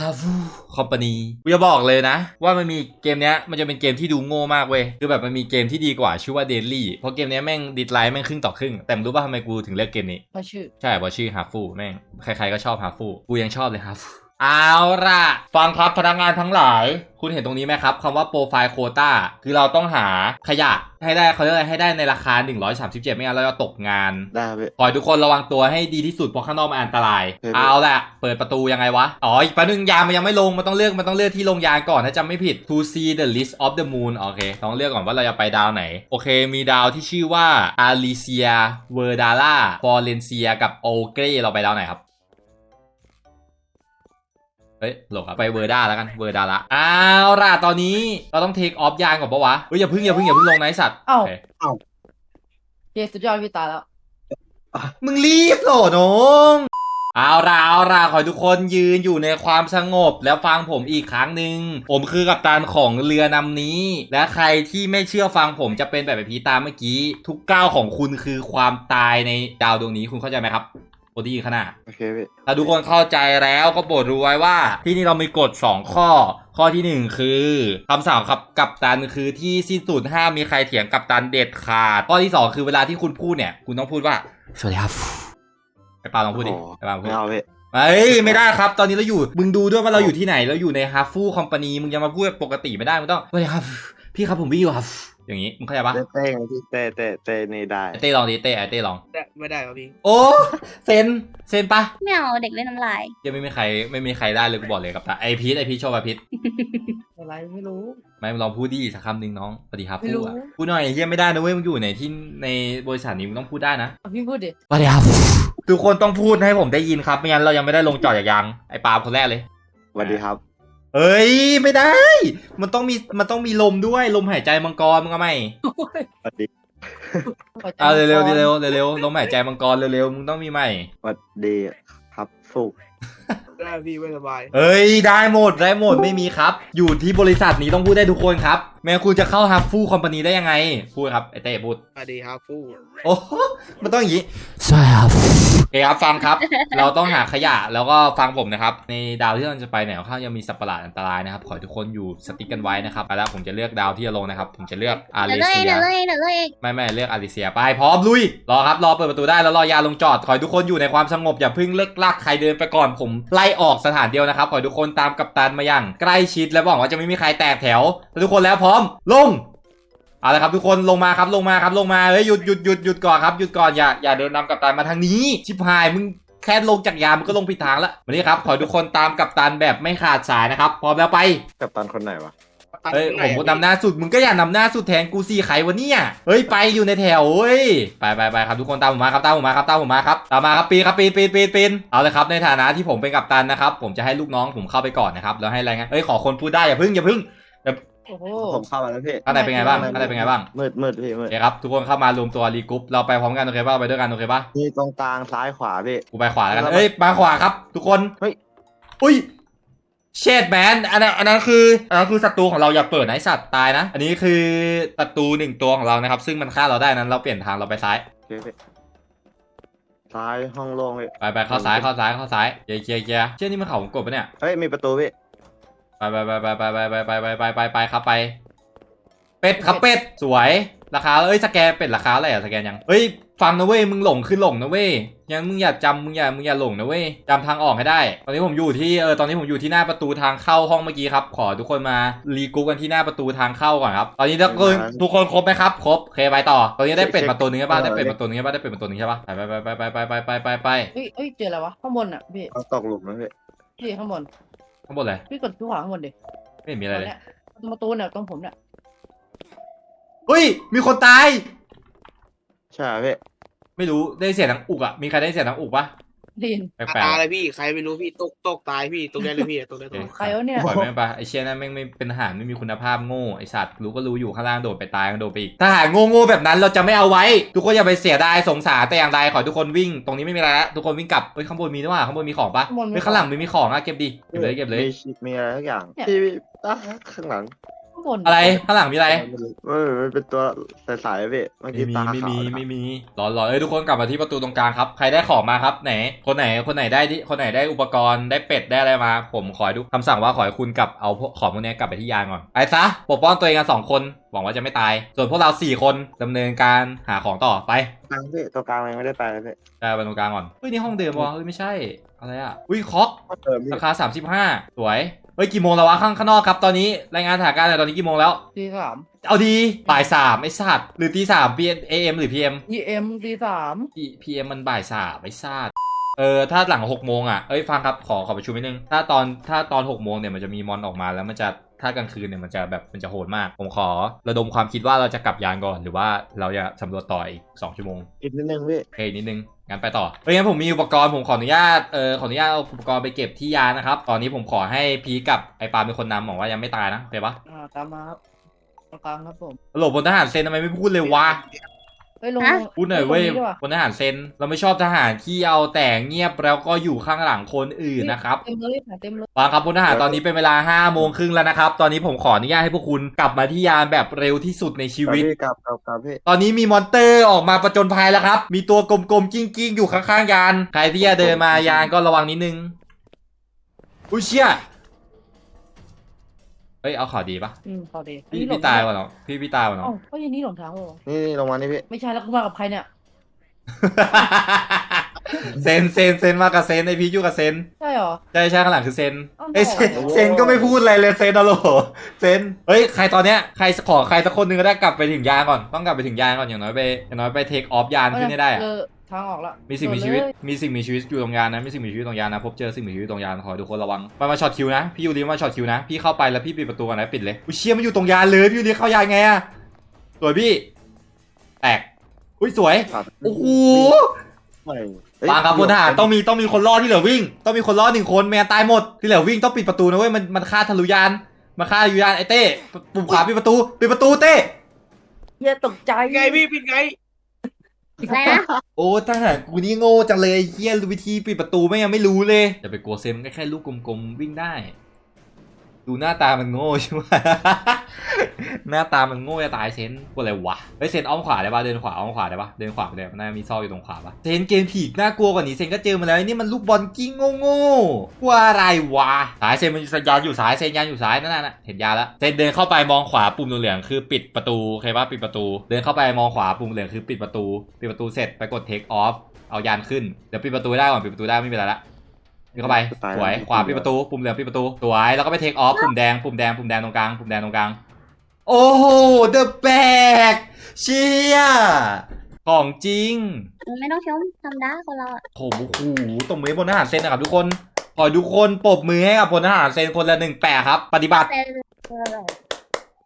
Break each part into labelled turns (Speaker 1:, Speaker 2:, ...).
Speaker 1: ฮาฟูคอมพานีกูจะบอกเลยนะ ว่ามันมีเกมเนี้ยมันจะเป็นเกมที่ดูโง่มากเว้ยคือแบบมันมีเกมที่ดีกว่าชื่อว่าเดลี่เพราะเกมเนี้ยแม่งดิสไลท์แม่งครึ่งต่อครึ่ง แต่มึงรู้ป่ะทำไมกูถึงเลือกเกมนี้
Speaker 2: เพราะชื่อ
Speaker 1: ใช่เพราะชื่อฮาฟูแม่งใครๆก็ชอบฮาฟูกูยังชอบเลยฮาฟู เอาล่ะ ฟังครับพนักงานทั้งหลาย คุณเห็นตรงนี้ไหมครับคำว่าโปรไฟล์โคต้าคือเราต้องหาขยะให้ได้เขาเรียกอะไรให้ได้ในราคา 137 ไม่งั้นเราจะตกงาน
Speaker 3: ได้พี่
Speaker 1: ขอให้ทุกคนระวังตัวให้ดีที่สุดเพราะข้างนอกมันอันตราย
Speaker 3: เฮ้ย
Speaker 1: เอาล่ะ เปิดประตูยังไงวะ อ๋อ อีกแป๊บนึงยานมันยังไม่ลง มันต้องเลือกมันต้องเลือกที่ลงยานก่อนถ้าจำไม่ผิด to see the list of the moon โอเค ต้องเลือกก่อนว่าเราจะไปดาวไหน โอเค มีดาวที่ชื่อว่า Alicia Verdala Florencia กับ o g r e เราไปดาวไหนครับ เฮ้ยหลบครับไปเวอร์ด้าแล้วกันเวอร์ดาละเอาล่ะตอนนี้เราต้องเทคออฟยานก่อนปะวะเฮ้ยอย่าเพึ่งอย่าเพึ่งอย่าเพึ่งลงนะไอ้สัตว์
Speaker 2: เอ้า
Speaker 1: โอเค
Speaker 2: เจสุดยอดพี่ตายแล้ว
Speaker 1: มึงรีบโหลน้องเอาล่ะเอาล่ะขอให้ทุกคนยืนอยู่ในความสงบ แล้วฟังผมอีกครั้งหนึ่งผมคือกัปตันของเรือนำนี้ และใครที่ไม่เชื่อฟังผมจะเป็นแบบแบบพีตามเมื่อกี้ ทุกก้าวของคุณคือความตายในดาวดวงนี้คุณเข้าใจไหมครับ คนที่ยืนข้างหน้า
Speaker 3: โอเคพี่
Speaker 1: ถ้าทุกคนเข้าใจแล้วก็โปรดรู้ไว้ว่า ที่นี่เรามีกฎ2ข้อ ข้อทีหนึ่1 คือคำสั่งครับกัปตันคือที่สิ้นสุดห้ามมีใครเถียงกัปตันเด็ดขาดข้อที่ 2 คือเวลาที่คุณพูดเนี่ย คุณต้องพูดว่าสวัสดีครับไอ้ปาลองพูดดิ
Speaker 3: โอ้โห
Speaker 1: ไอ้ปาลองพู
Speaker 3: ไม่
Speaker 1: ด
Speaker 3: เอาพี่
Speaker 1: เอ้ยไม่ได้ครับ ตอนนี้เราอยู่ มึงดูด้วยว่าเราอยู่ที่ไหน เราอยู่ในฮาฟูคอมพานีมึงจะมาพูดแบบปกติไม่ได้ มึงต้องสวัสดีครับ พี่ครับผมวิ่งอยู่ครับ อย่างนี้มึงเข้าใจปะ
Speaker 3: เต้เต้ไงพี่เต้เต้เต้นี่ได้
Speaker 1: ไอ้เต้ลองดิเต้ไอ้เต้ลอง
Speaker 4: ได้ไม่ได้ครับพี่
Speaker 1: โอ้เซนเซนปะ
Speaker 5: ไม่เอาเด็กเล่นน้ำลาย
Speaker 1: ยังไม่มีใครไม่มีใครได้เลยกูบอกเลยกับตาไอพีทไอพีทโชว์ไอพีท
Speaker 2: อะไรไม่รู้
Speaker 1: ไม่มึงลองพูดดิสักคำหนึ่งน้องสวัสดีครับ
Speaker 2: ไม่
Speaker 1: พู
Speaker 2: รู้
Speaker 1: ดอะพูดหน่อยเฮียไม่ได้นะเว้ยมึงอยู่ในที่ในบริษัทนี้มึงต้องพูดได้นะ
Speaker 2: เอาพี่พูดดิ
Speaker 1: สวัสดีครับทุกคนต้องพูดให้ผมได้ยินครับไม่งั้นเรายังไม่ได้ลงจอดจากยังไอปาล์มคนแรกเลย
Speaker 3: สวัสดีครับ
Speaker 1: เอ้ยไม่ได้ มันต้องมีมันต้องมีลมด้วยลมหายใจมังกรมึงเอาไหม
Speaker 3: สวัสดี
Speaker 1: เอาเร็วเร็วๆเร็วๆเร็วๆลมหายใจมังกรเร็วๆมึงต้องมีไหม
Speaker 3: สวัสดีครับฟุก
Speaker 4: ได้พี่ไม่สบาย
Speaker 1: เอ้ยได้หมดได้หมดไม่มีครับ อยู่ที่บริษัทนี้ต้องพูดได้ทุกคนครับ แม้คุณจะเข้าฮับฟูคอมพานีได้ยังไง พูดครับไอเต้พูด
Speaker 4: สวัสดีครับฟู่
Speaker 1: โอ้โหมันต้องอย่างนี้ใช่ครับโอเคครับฟังครับ เราต้องหาขยะแล้วก็ฟังผมนะครับ ในดาวที่เราจะไปเนี่ยค่อนข้างยังมีสัตว์ประหลาดอันตรายนะครับ ขอให้ทุกคนอยู่สติ๊กกันไว้นะครับไปแล้วผมจะเลือกดาวที่จะลงนะครับ ผมจะเลือกอา
Speaker 5: เดี๋
Speaker 1: ริ
Speaker 5: ยวเลิกเอง
Speaker 1: เซีย
Speaker 5: เดี๋ยวเลิกเองเดี๋ยวเลิกเอง
Speaker 1: ไม่ไม่เลือกอาริเซียไปพร้อมลุยรอครับรอเปิดประตูได้แล้วรอยาลงจอดขอให้ทุกคนอยู่ในความสงบอย่าเพิ่งเลิกลากใครเดินไปก่อนผมไล่ออกสถานเดียวนะครับขอให้ทุกคนตามกัปตันมาอย่างใกล้ชิดและบอกว่าจะไม่มีใครแตกแถวแล้วทุกคนแล้วพร้อมลงเอาละครับทุกคนลงมาครับลงมาครับลงมาเฮ้ยหยุดหยุดหยุดหยุดก่อนครับหยุดก่อนอย่าอย่าเดินนำกัปตันมาทางนี้ชิบหายมึงแค่ลงจากยานมึงก็ลงผิดทางแล้ววันนี้ครับขอให้ทุกคนตามกัปตันแบบไม่ขาดสายนะครับพร้อมแล้วไป
Speaker 3: กับตันคนไหนวะ
Speaker 1: เฮ้ยผมก็นำหน้าสุดมึงก็อย่านำหน้าสุดแทนกูสี่ไขวันนี้เฮ้ยไปอยู่ในแถวเฮ้ยไปไปไปครับทุกคนตามผมมาครับตามผมมาครับตามผมมาครับตามมาครับปีนครับปีนปีนปีนปีนเอาเลยครับในฐานะที่ผมเป็นกัปตันนะครับผมจะให้ลูกน้องผมเข้าไปก่อนนะครับแล้วให้รายงานเฮ้ยขอคนพูดได้อย่าพึ่งอย่าพึ่ง
Speaker 2: โอ้โห
Speaker 3: ผมเข้ามาแล้วพี่
Speaker 1: ข้างในเป็นไงบ้างข้างในเป็นไงบ้าง
Speaker 3: มืดมืดพี่มื
Speaker 1: โอ
Speaker 3: ด
Speaker 1: เคครับทุกคนเข้ามารวมตัวรีกรุ๊ปเราไปพร้อมกันโอเคป่ะไปด้วยกันโอเคป่ะ
Speaker 3: มีตรงกลางซ้ายขวาพี่
Speaker 1: กูไปขวาแล้วกันเอ้ยมาขวาครับ ทุกคน
Speaker 3: เฮ้ย
Speaker 1: อุ้ยเชดแมนอันนั้นอันนั้นคืออันนั้นคือศัตรูของเราอย่าเปิดนะไอสัตว์ตายนะ อันนี้คือศัตรูหนึ่งตัวของเรานะครับ ซึ่งมันฆ่าเราได้นั้นเราเปลี่ยนทางเราไปซ้าย
Speaker 3: โอเคพี่ซ้ายห้องโล่งพี่
Speaker 1: ไปไปเข้าซ้ายเข้าซ้ายเข้าซ้ายเกียร์เกียร์เกียร์เชื่อนี่มันเขาผมกดปะเนี่ย
Speaker 3: เฮ้ยมีประตูพี่
Speaker 1: ไปไปไปไปไปไปไปไปไปไปไปไปครับไป เป็ดครับเป็ดสวยราคาเอ้ยสแกนเป็ดราคาอะไรอะสแกนยังเฮ้ยฟังนะเว้ยมึงหลงคือหลงนะเว้ยยังมึงอย่าจำมึงอย่ามึงอย่าหลงนะเว้ยจำทางออกให้ได้ ตอนนี้ผมอยู่ที่เออตอนนี้ผมอยู่ที่หน้าประตูทางเข้าห้องเมื่อกี้ครับ ขอทุกคนมารีกรุ๊ปกันที่หน้าประตูทางเข้าก่อนครับตอนนี้ทุกคนทุกคนครบไหมครับครบเคไปต่อ ตอนนี้ได้เป็ดมาตัวหนึงใช่ปะได้เป็ดมาตัวหนึงใช่ปะได้เป็ดมาตัวหนึงใช่ปะไปไปไปไปไปไปไปไปไป
Speaker 2: เฮ้ยเฮ้ยเจออะไรวะข้างบนอะพี่
Speaker 3: ตกหลุมนะพี่
Speaker 2: พี่ข้างบน
Speaker 1: ข้างบนเลย
Speaker 2: พี่กดที่ขวาข้างบนดิ
Speaker 1: ไม่เห็นมีอะไรเลย
Speaker 2: เนี่ยตรงประตูเนี่ยตรงผมเนี่ย
Speaker 1: เฮ้ย มีคนตาย
Speaker 3: ใช่พี่
Speaker 1: ไม่รู้ได้เสียงหนังอุกอะมีใครได้เสียงหนังอุกปะ
Speaker 2: ไดยิน
Speaker 1: แปลก
Speaker 4: ตาอะไรพี่ใครไม่รู้พี่ตกตกตายพี่ตรงนี้เลยพี่ตรงนี้ตรงนี้
Speaker 2: ใครวะเนี่ย
Speaker 1: ๆปล่อยแม่งไปไอเชี่ยนั่นแม่งไม่เป็นทหารไม่มีคุณภาพโง่ไอสัตว์รู้ก็รู้อยู่ข้างล่างโดดไปตายก็โดดไปอีกทหารโง่ๆแบบนั้นเราจะไม่เอาไว้ ทุกคนอย่าไปเสียดายสงสารแต่อย่างใดขอให้ทุกคนวิ่ง ตรงนี้ไม่มีอะไรละทุกคนวิ่งกลับเฮ้ยข้างบนมีด้วยว่าข้างบนมีของปะ
Speaker 2: ข้างบนมี
Speaker 1: เฮ้ยข้างหลังไม่มีของอะเก็บดิเก็บเลยเก็บเลย
Speaker 3: มีมีอะไรทุกอย่าง
Speaker 2: เนี่ย
Speaker 3: พี่พี่อะข้างหลัง
Speaker 2: ข้างบน
Speaker 1: อะไรข้างหลังมีอะไร
Speaker 3: เออมันเป็นตัวสายๆพี่เมื่อ
Speaker 1: ไม่
Speaker 3: กี้
Speaker 1: มี
Speaker 3: ตา
Speaker 1: ไม่
Speaker 3: ขาว
Speaker 1: มี
Speaker 3: นะครับ
Speaker 1: ไม่มีรอรอเอ้ยทุกคนกลับมาที่ประตูตรงกลางครับใครได้ของมาครับไหน คนไหนคนไหนได้ที่คนไหนได้อุปกรณ์ได้เป็ดได้อะไรมา ผมขอให้ทุกคำสั่งว่าขอให้คุณกลับเอาพวกของพวกนี้กลับไปที่ยานก่อนไปซะปกป้องตัวเองกันสองคนหวังว่าจะไม่ตาย ส่วนพวกเราสี่คนดำเนินการหาของต่อไป
Speaker 3: กลางพี่ตัวกลางยังไม่ได้ไปเลยพี่
Speaker 1: ได้ไปตรงกลางก่อนเฮ้ยนี่ห้องเดิมวะเฮ้ยไม่ใช่อะไรอะอุ้ยคอก
Speaker 3: ก็เติมพี่
Speaker 1: ราคา 35 สวย เฮ้ย กี่โมงแล้ววะข้างข้างนอกครับ ตอนนี้ รายงานสถานการณ์หน่อยตอนนี้กี่โมงแล้ว
Speaker 2: ตีสาม
Speaker 1: เอาดีบ่ายสามไอ้สัตว์หรือตีสาม PM AM หรือ PM
Speaker 2: ยีเอ็มตีสาม
Speaker 1: P- PM มันบ่ายสามไอ้สัตว์เออ ถ้าหลังหกโมงอะ เอ้ย ฟังครับ ขอขอประชุมนิดนึง ถ้าตอนถ้าตอนหกโมงเนี่ยมันจะมีมอนออกมาแล้วมันจะ ถ้ากลางคืนเนี่ยมันจะแบบมันจะโหดมาก ผมขอระดมความคิดว่าเราจะกลับยานก่อน หรือว่าเราจะสำรวจต่ออีกสองชั่วโมง
Speaker 3: อีกนิดนึงพี่
Speaker 1: โอเคนิดนึงงั้นไปต่อเฮ้ยงั้นผมมีอุปกรณ์ผมขออนุญาตเออขออนุญาตเอาอุปกรณ์ไปเก็บที่ยานนะครับ ตอนนี้ผมขอให้พีกับไอปาล์มเป็นคนนำหวังว่ายังไม่ตายนะโอเคปะ
Speaker 2: อ่าตามมาครับตรงกลางครับผม
Speaker 1: ฮัลโหลพลทหารเซนทำไมไม่พูดเลยวะ
Speaker 2: เฮ้ยลง
Speaker 5: ฮะ
Speaker 1: พูดหน่อยเว้ย
Speaker 2: ลงตรงนี้ดีกา
Speaker 1: พลทหารเซนเราไม่ชอบทหารที่เอาแต่เงียบแล้วก็อยู่ข้างหลังคนอื่นนะครับ
Speaker 2: เต็มเลยหาเต็มเลย
Speaker 1: ฟังครับพลทหารตอนนี้เป็นเวลา5้าโมงครึ่งแล้วนะครับ ตอนนี้ผมขออนุญาตให้พวกคุณกลับมาที่ยานแบบเร็วที่สุดในชี
Speaker 3: กลับ
Speaker 1: วิต
Speaker 3: พี่กลับกลับกลับพี่
Speaker 1: ตอนนี้มีมอนเตอร์ออกมาประจนภัยแล้วครับ มีตัวกลมๆกิ้งๆ อยู่ข้างๆยาน ใครที่จะเดินมายานก็ระวังนิดนึง อุ้ยเชี่ย เฮ้ยเอาข่าวดีปะ
Speaker 2: อืมพอดี
Speaker 1: พี่
Speaker 2: อันนี้หล
Speaker 1: พี่
Speaker 2: บ
Speaker 1: ตายก่อนเหรอพี่พี่ตายก่อนเหรอ
Speaker 2: เอ้าก็ยันนี้หลงทางเหรอ
Speaker 3: นี่นี่ลงมานี่พี่
Speaker 2: ไม่ใช่แล้วคุณมากับใครเนี่ย
Speaker 1: เซนเซนเซนมากับเซนไอพีอยู่กับเซน
Speaker 2: ใช่เหรอ
Speaker 1: ใช่ใช่ข้างหลังคือเซน
Speaker 2: อ้าว
Speaker 1: เอ้ยเซนเซนก็ไม่พูดอะไรเลยเซนอะโหลเซนเฮ้ยใครตอนเนี้ยใครขอใครสักคนหนึงก็ได้กลับไปถึงยานก่อนต้องกลับไปถึงยานก่อนอย่างน้อยไปอย่างน้อยไปเทคออฟยานขึ้นให้ได้อะ
Speaker 2: เจอทางออกละ
Speaker 1: มีสิ่งมีชีวิต มีสิ่งมีชีวิตอยู่ตรงยานนะ มีสิ่งมีชีวิตตรงยานนะ พบเจอสิ่งมีชีวิตตรงยานขอให้ทุกคนระวังมามาช็อตคิวนะ พี่ยูริมาช็อตคิวนะ พี่เข้าไปแล้วพี่ปิดประตูก่อนนะปิดเลยอุ้ยเชี่ยมันอยู่ตรงยานเลยพี่ยูริเข้ายานไงอะสวยพี่ แตก อุ้ยสวย
Speaker 3: ครับ
Speaker 1: โอ้โห
Speaker 3: ไม่ เฮ้ย
Speaker 1: ฟังครับพลทหารต้องมีต้องมีคนรอดที่เหลือวิ่ง ต้องมีคนรอดหนึ่งคนแมนตายหมดที่เหลือวิ่งต้องปิดประตูนะเว้ยมันมันฆ่าทะลุยานมาฆ่าทะลุยานไอ้เต้ปุ่มขวาปิดประตูปิดประตูเต้
Speaker 2: เหี้ยตกใจ
Speaker 4: ไงพี่ปิดไง
Speaker 5: อะไรนะ
Speaker 1: โอ้ทหารกูนี่โง่จังเลยไอ้เฮียวิธีปิดประตูไม่ยังไม่รู้เลยอย่าไปกลัวเซมก็แค่ลูกกลมๆวิ่งได้ ดูหน้าตามันโง่ใช่ไหมหน้าตามันโง่จะตายเซนกลัวอะไรวะเฮ้ยเซนอ้อมขวาได้ปะเดินขวาอ้อมขวาได้ปะเดินขวาไปเลยมันน่ามีซอกอยู่ตรงขวาปะเซนเกมผีน่ากลัวกว่านี้เซนก็เจอมาแล้วไอ้นี่มันลูกบอลกิ้งโง่ๆกลัวอะไรวะสายเซนมันยานอยู่ซ้ายเซนยานอยู่ซ้ายนั่นน่ะเห็นยาแล้วเซนเดินเข้าไปมองขวาปุ่มเหลืองคือปิดประตูเคปะปิดประตู เดินเข้าไปมองขวาปุ่มเหลืองคือปิดประตูปิดประตูเสร็จไปกด take off เอายานขึ้นเดี๋ยวปิดประตูได้ก่อนปิดประตูได้ไม่เป็นไรละ ปิดเข้าไปสวยขวาปิดประตู ปุ่มเหลืองปิดประตูสวยแล้วก็ไป take off ปุ่มแดงปุ่มแดงปุ่มแดงตรงกลางปุ่มแดงตรงกลางโอ้โห the bag เชียของจริง
Speaker 5: ไม่ต้องชมทำได้คนเราอะ
Speaker 1: โอ้โหตบมือให้พลทหารเซนนะครับทุกคนขอทุกคนปรบมือให้กับพลทหารเซนคนละหนึ่งแปะครับ ปฏิบัติ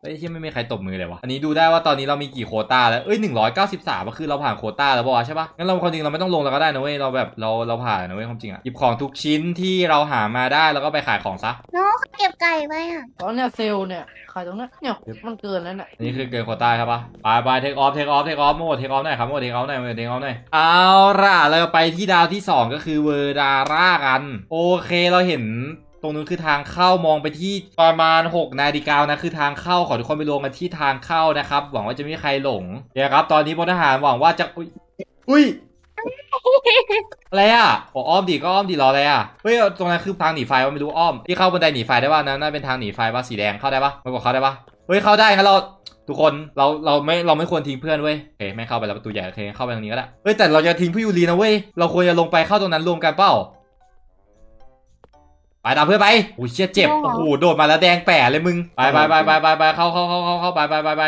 Speaker 5: เป็น
Speaker 1: เฮ้ยที่ไม่มีใครตบมือเลยวะ อันนี้ดูได้ว่าตอนนี้เรามีกี่โควต้าแล้ว เอ้ยหนึ่งร้อยเก้าสิบสามคือเราผ่านโควต้าแล้วปะวะใช่ปะงั้นเราความจริงเราไม่ต้องลงแล้วก็ได้นะเว้ย เราแบบเราเราผ่านนะเว้ยความจริงอะหยิบของทุกชิ้นที่เราหามาได้แล้วก็ไปขายของซะ
Speaker 5: น้องเก็บไก่ไปอะ
Speaker 2: ตอนเนี้ยเซลล์เนี่ยขายตรงนั้นเนี่ยมันเกินแล้วเนี่ย
Speaker 1: อันนี่คือเกินโควต้าครับปะไปไปเทคออฟเทคออฟเทคออฟหมดเทคออฟหน่อยครับหมดเทคออฟหน่อยหมดเทคออฟหน่อยเอาล่ะเราไปที่ดาวที่ 2 ก็คือเวอร์ดาร่ากัน โอเคเราเห็น ตรงนู้นคือทางเข้ามองไปที่ประมาณ 6 นาฬิกานะคือทางเข้าขอทุกคนไปรวมกันที่ทางเข้านะครับ หวังว่าจะไม่มีใครหลงเดี๋ยวครับตอนนี้พลทหารหวังว่าจะอุ้ยอุ้ยอะไรอะโอ้อ้อมดิก็อ้อมดิรออะไรอะเฮ้ยตรงนั้นคือทางหนีไฟว่าไม่รู้อ้อมที่เข้าบันไดหนีไฟได้ป่ะนั้นน่าเป็นทางหนีไฟป่ะสีแดงเข้าได้ป่ะไม่บอกเข้าได้ป่ะเฮ้ยเข้าได้งั้นเราทุกคนเราเราไม่เราไม่ควรทิ้งเพื่อนเว้ยโอเคไม่เข้าไปแล้วประตูใหญ่โอเคเข้าไปทางนี้ก็ได้เฮ้ยแต่เราจะทิ้งพี่ยูรีนะเว้ยเราควรจะลงไปเข้าตรงนั้นรวมกันเปล่า ไปตามเพื่อนไปโอ้ยเชี่เจ็บ โอ้โห โดดมาแล้วแดงแปะเลยมึง ไปไปไปไปไปไปเข้าเข้าเข้าเข้าเข้าไปไปไปไป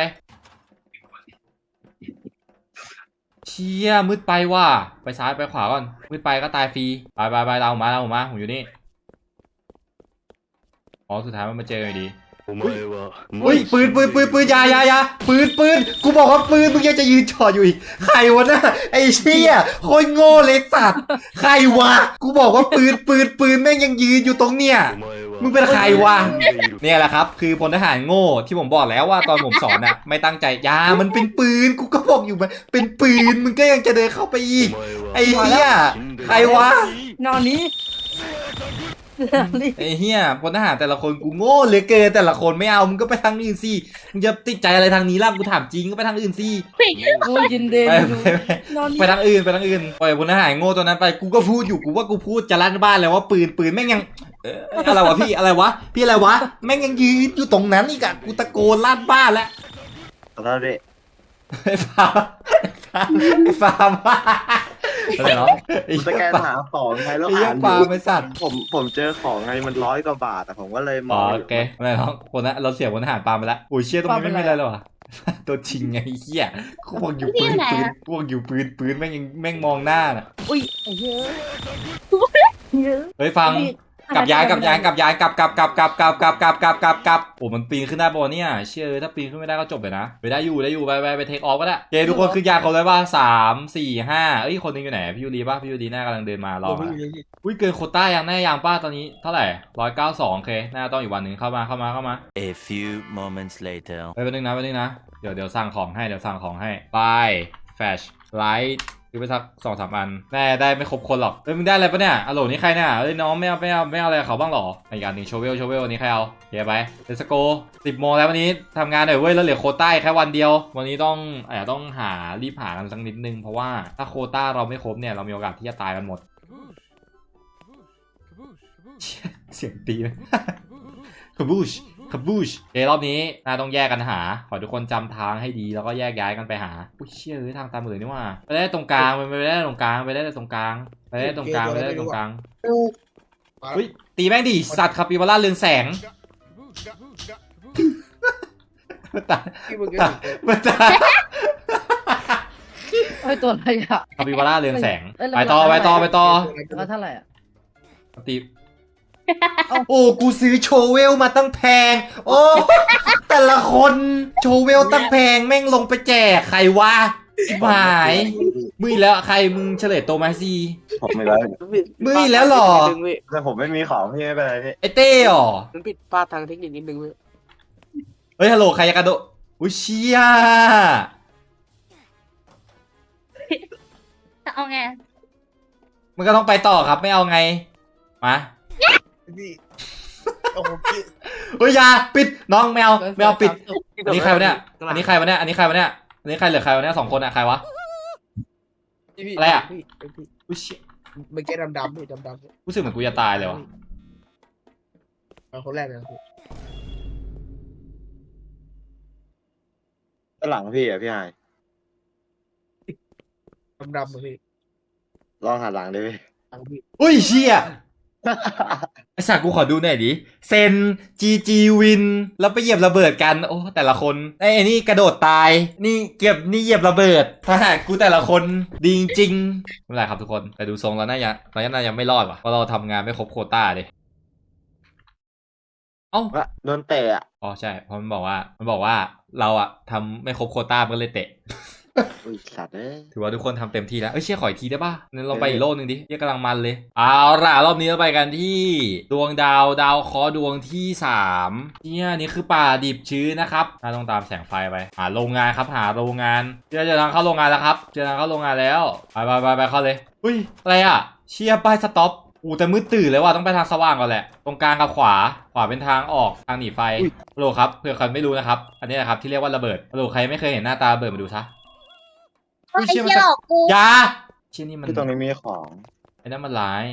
Speaker 1: เชี่ยมืดไปว่ะ ไปซ้ายไปขวาก่อน มืดไปก็ตายฟรี ไปไปไปเราออกมาเราออกมา ผมอยู่นี่ อ๋อ สุดท้ายมันมาเจออยดี อุ้ยปืนปืนปืนปืนยายายาปืนปืนกูบอกว่าปืนมึงยังจะยืนจ่ออยู่อีกใครวะน่ะไอ้เชี่ยคตรโง่เลยสัตว์ใครวะกูบอกว่าปืนปืนปืนแม่งยังยืนอยู่ตรงเนี้ยมึงเป็นใครวะเนี่ยแหละครับ คือพลทหารโง่ที่ผมบอกแล้วว่าตอนผมสอนน่ะ ไม่ตั้งใจยามันเป็นปืนกูก็บอกอยู่มันเป็นปืนมึงก็ยังจะเดินเข้าไปอีกไอ้เหี้ยใครวะ
Speaker 2: นอนนี้
Speaker 1: ไอ้เหี้ยพลทหารแต่ละคนกูโง่เหลือเกินแต่ละคนไม่เอามึงก็ไปทางอื่นสิมึงจะติดใจอะไรทางนี้ล่ะกูถามจริงก็ไปทางอื่นสิ
Speaker 2: โอ้ยยินดี
Speaker 1: ไป
Speaker 2: ดู
Speaker 1: ไปไป
Speaker 2: นอน
Speaker 1: ไปทางอื่นไปทางอื่นปล่อยพลทหารโง่ตัวนั้นไปกูก็พูดอยู่กูว่ากูพูดจะลั่นบ้านแล้วว่าปืนปืนแม่งยังเอออะไรวะพี่อะไรวะพี่อะไรวะแม่งยังยืนอยู่ตรงนั้นอีกอะกูตะโกนลั่นบ้านแล้ว
Speaker 3: ขอโทษดิ
Speaker 1: ไอ้ฟาร์มไอ้ฟาร์ม อะไรเนาะไอ้
Speaker 3: สแกน
Speaker 1: ฟา
Speaker 3: หา
Speaker 1: ร์ม
Speaker 3: ของไงแล้ว
Speaker 1: ไอ้เหี้ย
Speaker 3: อ่าน
Speaker 1: ฟาร์มไอ้สัตว์
Speaker 3: ผมผมเจอของไงมันร้อยกว่าบาทแต่ผมก็เลยม
Speaker 1: อ๋
Speaker 3: อ
Speaker 1: องโอเคไม่เนาะคนนั้นเราเสียพลทหารปาล์มไปแล้วโอ้ยเชี่ยตรงนี้ไม่มีอะไรเลยว่ะตัวจริงไงไอ้เหี้ยกูบอกอยู่ปืนปืนกูบอกอยู่ปืนปืนแม่งยังแม่งมองหน้าน่ะ
Speaker 2: อุ้ยไอ้เหี้ยเยอะ
Speaker 1: เฮ้ยฟัง กลับย้ายกลับย้ายกลับย้ายกลับกลับกลับกลับกลับกลับกลับกลับกลับกลับโอ้มันปีนขึ้นได้ปะวะเนี่ย เชื่อถ้าปีนขึ้นไม่ได้ก็จบเลยนะ ไปได้อยู่ได้อยู่ไปไปไปเทคออฟก็ได้โอเคทุกคนขึ้นยาเขาเลยว่าสามสี่ห้าเอ้ยคนหนึงอยู่ไหนพี่ยูรีป่ะพี่ยูรีหน้ากำลังเดินมารอ
Speaker 4: โอ้
Speaker 1: มา
Speaker 4: พี่พี่
Speaker 1: อุ้ยเกินโควต้ายังแน่ยังป้าตอนนี้เท่าไหร่ร้อยเก้าสองโอเคน่าต้องอีกวันหนึ่งเข้ามาเข้ามาเข้ามา
Speaker 6: A few moments later.
Speaker 1: ไปไปนึงนะไปนึงนะเดี๋ยวเดี๋ยวสั่งของให้เดี๋ยวสั่งของให้ไปแฟชไลท์ คือไปสักสองสามอันแน่ได้ไม่ครบคนหรอกเฮ้ยมึงได้อะไรปะเนี่ยอะโหลนี่ใครเนี่ยเอ้ยน้องไม่เอาไม่เอาไม่เอาอะไรกับเขาบ้างหรออีกอันหนึ่งโชเวลโชเวลอันนี้ใครเอาเดี๋ยวไปเลสโกสิบโมงแล้ววันนี้ทำงานหน่อยเว้ยแล้วเหลือโควต้าอีกแค่วันเดียว วันนี้ต้องอาจจะต้องหารีบหากันสักนิดนึงเพราะว่าถ้าโควต้าเราไม่ครบเนี่ยเรามีโอกาสที่จะตายกันหมดเชี่ยเสียงตีไหมคาบูชคา บูชเอยรอบนี้น่าต้องแยกกันหา ขอทุกคนจำทางให้ดีแล้วก็แยกย้ายกันไปหาอุ้ยเชี่ยเอ้ยทางตามมือนี่ว่าไปได้ตรงกลางไปไปได้ตรงกลางไปได้ตรงกลางไปได้ตรงกลางไปได้ตรงกลางอุ้ยตีแม่งดิสัตว์คาปิบาร่าเรืองแสงมันตาย
Speaker 4: พี่มึงก็
Speaker 1: ตายมันตาย
Speaker 2: เฮ้ยตัวอะไรอะ
Speaker 1: คาปิบาร่าเรืองแสง
Speaker 2: เอ้ยแล้ว
Speaker 1: ไปต่อไปต่อไปต่อ
Speaker 2: แล้วเท่าไหร่อะ
Speaker 1: ตี โอ้กูซื้อโชเวลมาตั้งแพง โอ้แต่ละคนโชเวลตั้งแพงแม่งลงไปแจกใครวะชิบหายมึงอีกแล้วใครมึงเฉลยโตมาซี
Speaker 3: ผมไม่ได้
Speaker 1: มึงอีกแล้วเหรอ
Speaker 4: นิดนึงพี่
Speaker 3: แต่ผมไม่มีของพี่ไม่เป็นไรพี่
Speaker 1: ไอเต้เหรอ
Speaker 4: มันผิดพลาดทางเทคนิคนิดนึงพี่
Speaker 1: เฮ้ยฮัลโหลใครยากาโดะอุ้ยเชี่ย
Speaker 5: เอาไง
Speaker 1: มันก็ต้องไปต่อครับไม่เอาไงมา
Speaker 4: พี่โอ้โหพี่
Speaker 1: เฮ้ยอยาปิดน้องไม่เอาไม่เอาปิด
Speaker 4: พี่
Speaker 1: อันนี้ใครวะเนี่ยอันนี้ใครวะเนี่ยอันนี้ใครวะเนี่ยอันนี้ใครเหลือใครวะเนี่ยสองคนอะใครวะ
Speaker 4: พี่พี่
Speaker 1: อะไรอะ
Speaker 4: พี่พี่
Speaker 1: อุ้ยเชี่ย
Speaker 4: เมื่อกี้ดำดำๆพี่ดำดำ
Speaker 1: รู้สึกเหมือนกูจะตายเลยวะ
Speaker 4: เอาคนแรกเลยนะพี่
Speaker 3: ด้านหลังพี่อะพี่ไฮ
Speaker 4: ดำดำๆอะพี่
Speaker 3: ลองหันหลังดิพี่
Speaker 4: หลังพี่
Speaker 1: อุ้ยเชี่ย ไอสักกูขอดูหน่อยดิ เซนจีจีวิน แล้วไปเหยียบระเบิดกัน โอ้แต่ละคน ไอ้ไอ้นี่กระโดดตาย นี่เก็บนี่เหยียบระเบิดทหารกูแต่ละคนดีจริงๆไม่เป็นไรครับทุกคน แต่ดูทรงแล้วน่าจะเราน่าจะไม่รอดว่ะ เพราะเราทำงานไม่ครบโควต้าเลยเอ้า
Speaker 3: ว่าโดนเตะอะ
Speaker 1: อ๋อใช่เพราะมันบอกว่า มันบอกว่าเราอะทำไม่ครบโควต้ามันก็เลยเตะ
Speaker 3: อุ้ยสัตว์เอ้ย
Speaker 1: ถือว่าทุกคนทำเต็มที่แล้ว เอ้ยเชี่ยขออีกทีได้ป่ะงั้นเราไปอีกโลกหนึ่งดิเยี่ยกำลังมันเลย เอาล่ะรอบนี้เราไปกันที่ดวงดาวดาวเคราะห์ดวงที่สามเนี่ยนี่คือป่าดิบชื้นนะครับน่าต้องตามแสงไฟไปหาโรงงานครับหาโรงงานเจอเจอทางเข้าโรงงานแล้วครับเจอทางเข้าโรงงานแล้วไปไปไปไปเข้าเลยอุ้ยอะไรอะเชียร์ป้ายสต็อปอู้แต่มืดตื่นเลยว่ะต้องไปทางสว่างก่อนแหละ ตรงกลางกับขวา ขวาเป็นทางออกทางหนีไฟฮัลโหลครับเผื่อใครไม่รู้นะครับ อันนี้นะครับที่เรียกว่าระเบิดฮัลโหลใครไม่เคยเห็นหน้าตาระเบิดมาดูซะ
Speaker 5: ว่า
Speaker 1: อุ๊ย
Speaker 5: ไอ้
Speaker 1: เชี่ยมัน
Speaker 5: เหี้ย
Speaker 1: จะ
Speaker 5: หลอกกู
Speaker 1: อยาเชี่ยนี่มัน
Speaker 3: ที่ตรงนี้มีของ
Speaker 1: ไอ้นั่นมันร้าย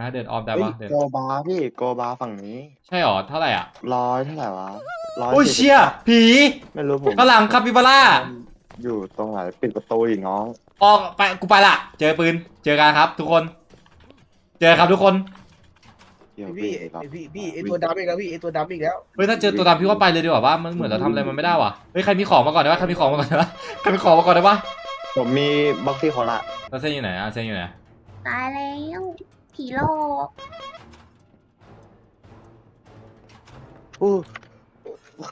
Speaker 1: นะเดินออฟได้
Speaker 3: เฮ้ย
Speaker 1: ปะเดิน
Speaker 3: โกบาร์พี่โกบาร์ฝั่งนี้
Speaker 1: ใช่หรอเท่าไหร่อะ
Speaker 3: ร้อยเท่าไหร่วะร้อย
Speaker 1: โอ้ย
Speaker 3: สี่สิบ
Speaker 1: เชี่ยผี
Speaker 3: ไม่รู้ผม
Speaker 1: ข้างหลังคาปิบาร่า
Speaker 3: อยู่ตรงไหนปิดประตูอีกน้อง
Speaker 1: ออกไปกูไปละเจอปืนเจอกันครับ ทุกคน เจอครับทุกคน
Speaker 3: เดี๋ยว
Speaker 4: พี่
Speaker 3: พี่ครับ
Speaker 4: พี่พี่ไอตัวดำอีกแล้วพี่ไอตัวดำอีกแล้ว
Speaker 1: เฮ้ยถ้าเจอตัวดำพี่ว่าไปเลยดีกว่าว่ามันเหมือนเราทำอะไรมันไม่ได้ว่ะเฮ้ยใครมีของมาก่อนได้ปะใครมีของมาก่อนได้ปะใครมีของมาก่อนได้ปะ
Speaker 3: ผมมีบ็อกซี่โคละ
Speaker 1: แล้วเส้นอยู่ไหนอะเส้นอยู่ไหน
Speaker 5: ตายแล้วผีโลก
Speaker 3: อู้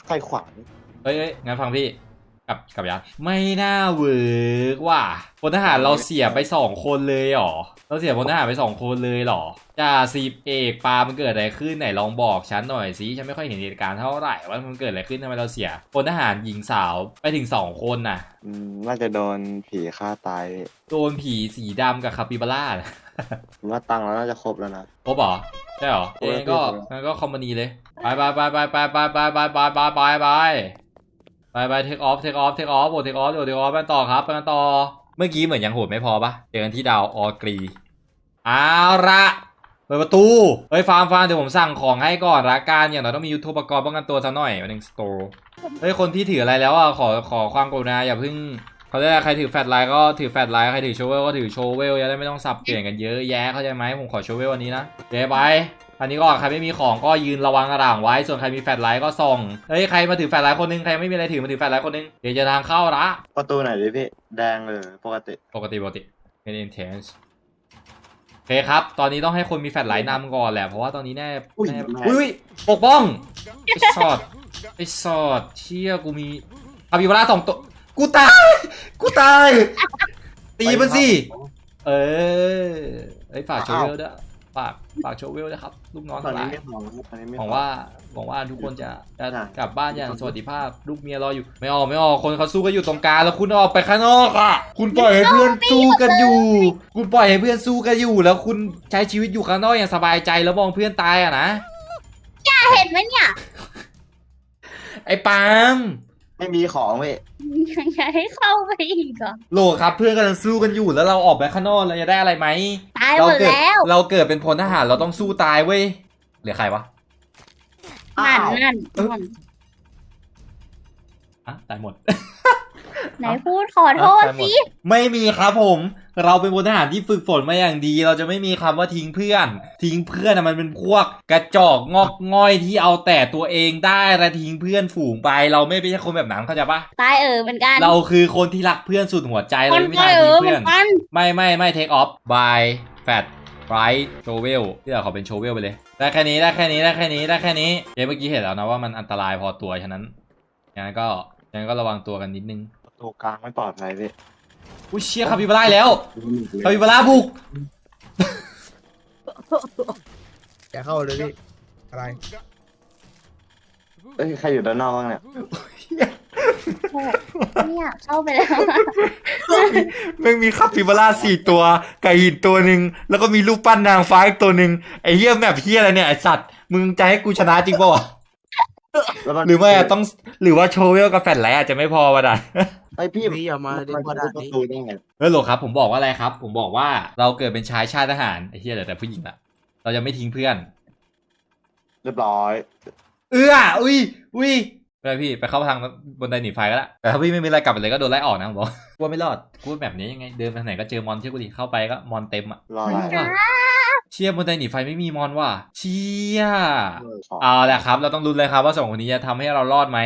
Speaker 3: ใครขวาง
Speaker 1: เฮ้ยเฮ้ยงั้นฟังพี่ กลับกลับยัดไม่น่าเวิร์กว่ะพลทหารเราเสียไปสองคนเลยเหรอเราเสียพลทหารไปสองคนเลยเหรอจ่าสิบเอกปามันเกิดอะไรขึ้นไหนลองบอกฉันหน่อยสิฉันไม่ค่อยเห็นเหตุการณ์เท่าไหร่ว่ามันเกิดอะไรขึ้นทำไมเราเสียพลทหารหญิงสาวไปถึงสองคนน่ะ
Speaker 3: อืมน่าจะโดนผีฆ่าตายพี่
Speaker 1: โดนผีสีดำกับคาปิบาร่าน่ะ
Speaker 3: ผมว่าตังค์เราน่าจะครบแล้วนะ
Speaker 1: ครบเหรอใช่เหรอเองก็งั้นก็คอมมานีเลยไปไปไปไปไปไปไปไปไปไป ไปไปเทคออฟเทคออฟเทคออฟโอ้เทคออฟโอ้เทคออฟไปกันต่อครับไปกันต่อ เมื่อกี้เหมือนยังโหดไม่พอปะเจอกันที่ดาวออกรีเอาละเปิดประตู เฮ้ยฟาร์มฟาร์มเดี๋ยวผมสั่งของให้ก่อนละกันอย่างเราต้องมียุทโธปกรณ์ป้องกันตัวซะหน่อยวันหนึ่งสโตร์เฮ้ยคนที่ถืออะไรแล้วอะขอขอความกรุณาอย่าเพิ่งเขาเรียกอะใครถือแฟลไลท์ก็ถือแฟลไลท์ใครถือโชเวลก็ถือโชเวลจะได้ไม่ต้องสับเปลี่ยนกันเยอะแยะเข้าใจไหมผมขอโชเวลอันนี้นะเดี๋ยวไป อันนี้ก็ใครไม่มีของก็ยืนระวังกระด่างไว้ ส่วนใครมีแฟลชไลท์ก็ส่องเฮ้ยใครมาถือแฟลชไลท์คนนึงใครไม่มีอะไรถือมาถือแฟลชไลท์คนนึงเดี๋ยวจะทางเข้าละ
Speaker 3: ประตูไหนดิพี่แดงเลยปกติ
Speaker 1: ปกติปกติเป็น intense โอเคครับ ตอนนี้ต้องให้คนมีแฟลชไลท์นำก่อนแหละ เพราะว่าตอนนี้แน่
Speaker 3: อุ้ย
Speaker 1: แน่
Speaker 3: แม่
Speaker 1: อุ้ยปกป้องไอ้สอดไอ้สอดเชี่ยกูมีอาบิวราสองตัวกูตายกูตายตีมันสิ เออไอ้ยฝากโชเวลด้วย ฝากฝากโชเวลด้วยครับ ลูกน้อง
Speaker 3: ตอน
Speaker 1: ทั้งห
Speaker 3: นี้
Speaker 1: ลาย
Speaker 3: ไม่พอครับตอนนี้ไม่
Speaker 1: ห
Speaker 3: พ
Speaker 1: วั
Speaker 3: อ ง
Speaker 1: ว่าหวังว่าทุกคนจะจะ
Speaker 3: อะ
Speaker 1: กลับบ้านอย่างสวัสดิภาพ ลูกเมียรออยู่ ไม่ออกไม่ออกคนเขาสู้กันอยู่ตรงกลางแล้วคุณออกไปข้างนอกอะ คุณปล่อยให้เพื่อนสู้กันอยู่ คุณปล่อยให้เพื่อนสู้กันอยู่ แล้วคุณใช้ชีวิตอยู่ข้างนอกอย่างสบายใจแล้วมองเพื่อนตายอะนะ
Speaker 5: เห็นไหมเนี่ย
Speaker 1: ไอ้ปาล์ม
Speaker 3: ไม่มีของเว้ย
Speaker 5: ยังจะให้เข้าไปอีกเหรอ
Speaker 1: โหลครับเพื่อนกำลังสู้กันอยู่แล้วเราออกไปข้างนอกเราจะได้อะไรไหม
Speaker 5: ตายห
Speaker 1: เรา
Speaker 5: มด
Speaker 1: เกิด
Speaker 5: แล้ว
Speaker 1: เราเกิดเป็นพลทหารเราต้องสู้ตายเว้ยเหลือใครวะ
Speaker 5: นั่นนั่น
Speaker 1: เอ้ย
Speaker 5: นั่น
Speaker 1: อะตายหมด
Speaker 5: ไหนพูดขอโทษ
Speaker 1: ตายหมด
Speaker 5: สิ
Speaker 1: ไม่มีครับผม เราเป็นพลทหารที่ฝึกฝนมาอย่างดี เราจะไม่มีคำว่าทิ้งเพื่อน ทิ้งเพื่อนอะมันเป็นพวกกระจอกงอกง่อยที่เอาแต่ตัวเองได้และทิ้งเพื่อนฝูงไป เราไม่ใช่คนแบบนั้นเข้าใจปะ
Speaker 5: ตายเออเหมือนกัน
Speaker 1: เราคือคนที่รักเพื่อนสุดหัวใจ
Speaker 5: ค
Speaker 1: เรา
Speaker 5: น
Speaker 1: ไม่
Speaker 5: ตา
Speaker 1: ทายง
Speaker 5: เอ
Speaker 1: ทิ้ง
Speaker 5: อเหมื
Speaker 1: เพื่
Speaker 5: อ
Speaker 1: อน
Speaker 5: นกัน
Speaker 1: ไม่ไม่ไม่เทคออฟบายแฟดไรโชเวลที่เราขอเป็นโชเวลไปเลย ได้แค่นี้ได้แค่นี้ได้แค่นี้ได้แค่นี้เกมเมื่อกี้เห็นแล้วนะว่ามันอันตรายพอตัวฉะนั้นยังไงก็ยังไงก็ระวังตัวกันนิดนึง
Speaker 3: ประตูกลางไม่ปลอดภัยพี่
Speaker 1: อุ้ยเชี่ยคาปิบาร่าอีกแล้วคาปิบาร่าบุก
Speaker 4: อย่าเข้าเลยพี่อะไร
Speaker 3: เอ้ยใครอยู่ด้านนอกบ้างเนี่ย
Speaker 5: เนี่ยเข้าไปแล้ว
Speaker 1: แม่งมีคาปิบาร่าสี่ตัวไก่หินตัวหนึ่งแล้วก็มีรูปปั้นนางฟ้าอีกตัวหนึ่งไอ้เหี้ยแบบเหี้ยอะไรเนี่ยไอ้สัตว์มึงจะให้กูชนะจริงป่าวะ
Speaker 3: แล้วมัน
Speaker 1: หรือว่าต้องหรือว่าโชว์เวลกับแฟลชไลท์อาจจะไม่พอวะดัน
Speaker 3: ไอยพี่
Speaker 4: พี่อย่ามาเด็ก
Speaker 3: มัน
Speaker 4: กว่า
Speaker 3: จะ
Speaker 4: ด่าน
Speaker 3: ประ
Speaker 4: นี้
Speaker 3: ตูได้ไง
Speaker 1: เออโหลครับ ผมบอกว่าอะไรครับ ผมบอกว่าเราเกิดเป็นชายชาติทหารไอ้เหี้ยเหลือแต่ผู้หญิงละเราจะไม่ทิ้งเพื่อน
Speaker 3: เรียบร้อย
Speaker 1: เอื้ออุ้ยอุ้ยไปเลยพี่ไปเข้าทางบนไดหนีไฟก็ได้แต่ถ้าพี่ไม่มีอะไรกลับไปเลยก็โดนไล่ออกนะผมบอกกลัวไม่รอดกลัวแบบนี้ยังไงเดินไปทางไหนก็เจอมอนเชื่อกูดิเข้าไปก็มอนเต็มอะ
Speaker 3: รออะไร
Speaker 1: ว่ะ เชี่ยบนไดหนีไฟไม่มีมอนว่ะเชี่ย
Speaker 3: เออของ
Speaker 1: เอาละครับ เราต้องลุ้นเลยครับว่าสองคนนี้จะทำให้เรารอดไหม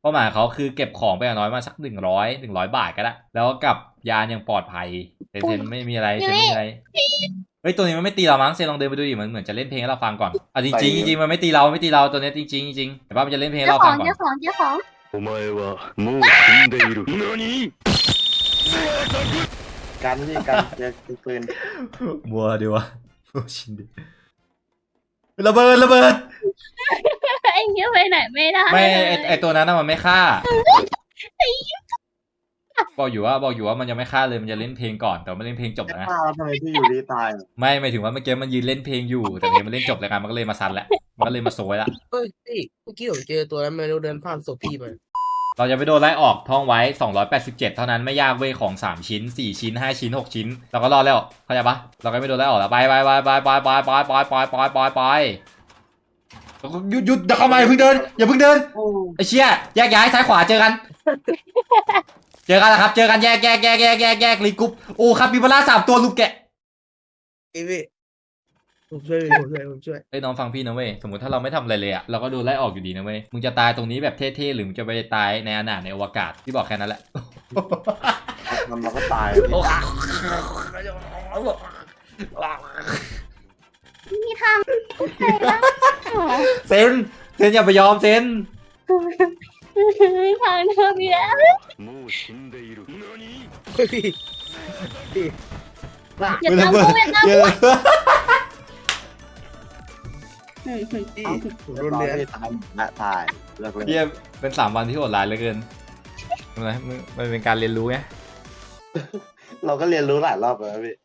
Speaker 1: เป้าหมายเขาคือเก็บของไปอย่างน้อยมาสักหนึ่งร้อยหนึ่งร้อยบาทก็ได้แล้วก็กลับยานอย่างปลอดภัยเซนเซนไม่มีอะไรเซนไม่มีอะไรเฮ้ยตัวนี้มันไม่ตีเรามั้งเซนลองเดินไปดูดิมันเหมือนจะเล่นเพลงให้เราฟังก่อนอ่ะจริงๆจริงๆมันไม่ตีเราไม่ตีเราตัวนี้จริงๆจริงๆแต่ว่ามันจะเล่นเพลงให้
Speaker 5: เจ้า
Speaker 1: เรา
Speaker 5: ขอ
Speaker 1: ฟั
Speaker 5: ง
Speaker 1: งก่อน
Speaker 5: เจ้าของเจ้าของ
Speaker 6: お前はもう死んでいる。何
Speaker 3: กันพี่กันจะปืน
Speaker 1: มัวดีวะโอ้ ชินดิระเบิดระเบิด
Speaker 5: ไอ้เหี้ยไปไหนไม่ได้
Speaker 1: ไม่
Speaker 5: เลย
Speaker 1: ไอไอตัวนั้นน่ะมันไม่ฆ่า บอกอยู่ว่าบอกอยู่ว่ามันยังไม่ฆ่าเลยมันจะเล่นเพลงก่อนแต่ว่ามันเล่นเพลงจบแล้วนะ
Speaker 3: อ้าวแล้วทำไมพี่อยู่ดีตายอะ
Speaker 1: ไม่หมายถึงว่าเมื่อกี้มันยืนเล่นเพลงอยู่ แต่เพลงมันเล่นจบรายการมันก็เลยมาซันแล้วมันก็เลยมาโซยละ
Speaker 4: เฮ้ยพี่เมื่อกี้ผมเจอตัวนั้นไม่รู้เดินผ่านศพพี่ไป
Speaker 1: เราจะไปโดนไล่ออกท่องไว้ 287 เท่านั้นไม่ยากเว้ยของ 3 ชิ้น 4 ชิ้น 5 ชิ้น 6 ชิ้น เราก็รอดแล้วเข้าใจปะเราก็ไม่โดนไล่ออกแล้วไปไปไปไปไปไปไปไปไปไปไปไปหยุดหยุดอย่าเข้ามาอย่าเพิ่งเดินอย่าเพิ่งเดินไอ้เชี่ยแยกย้ายซ้ายขวาเจอกัน เจอกันแล้วครับ เจอกันแยกแยกแยกแยกแยกแยกรีกรุ๊ปโอ้ครับมีบาร่าสามตัวลูกแกะ
Speaker 4: พี่ ผมช่วยผมช่วยผมช่วย
Speaker 1: เอ้ยน้องฟังพี่นะเว้ยสมมติถ้าเราไม่ทำอะไรเลยอะเราก็โดนไล่ออกอยู่ดีนะเว้ยมึงจะตายตรงนี้แบบเท่ๆหรือมึงจะไปตายในอนาถในอวกาศพี่บอกแค่นั้นแหละ
Speaker 3: ทำเราก็ตายพี่
Speaker 5: มีทางใครบ้าง
Speaker 1: เซนเซนอย่าไปยอมเซน
Speaker 5: ทางเธอมีแล้ว
Speaker 6: もう死んでいる。何
Speaker 4: เฮ้ยพี่พี่
Speaker 5: อย่าตามกูอย่าตาม
Speaker 1: เดี๋ยว
Speaker 5: กู
Speaker 4: พี่ผม
Speaker 3: เรี
Speaker 4: โด
Speaker 3: ยบ
Speaker 4: น
Speaker 3: ร้อย
Speaker 4: เลือน
Speaker 3: พี่ตายและตายเลิกเลย
Speaker 1: เยี่ยมเป็นสามวันที่โหดร้ายเหลือเกินทำไมมันมันเป็นการเรียนรู้ไง
Speaker 3: เราก็เรียนรู้หลายรอบแล้วพี่